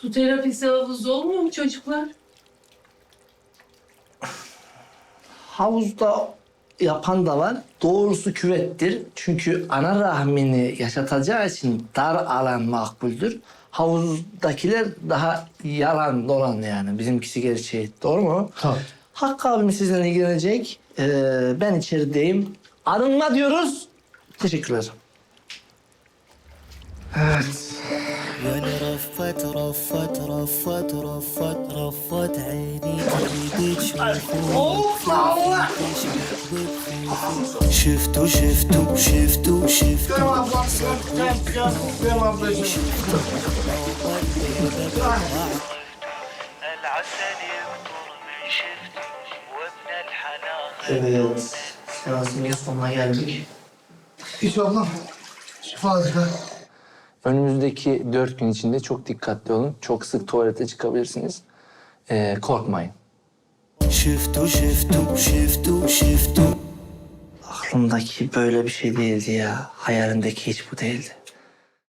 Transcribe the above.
Su terapisi havuzda olmuyor mu çocuklar? Havuzda yapan da var. Doğrusu küvettir. Çünkü ana rahmini yaşatacağı için dar alan makbuldür. Havuzdakiler daha yalan dolan yani. Bizimkisi gerçeği. Doğru mu? Tabii. Hakkı abim sizinle ilgilenecek. Ee, ben içerideyim. Arınma diyoruz. Teşekkürler. Evet. وانا رفت رفت رفت رفت رفت عيني تريد تشوفه شفتو شفتو شفتو شفتو العسل يكبر من شفتي وابن الحلال Evet. Seansın sonuna geldik. Hiç ablam. Şifa dikkat. Önümüzdeki dört gün içinde çok dikkatli olun. Çok sık tuvalete çıkabilirsiniz. Ee, korkmayın. Şiftu şiftu şiftu şiftu. Aklımdaki böyle bir şey değildi ya. Hayalindeki hiç bu değildi.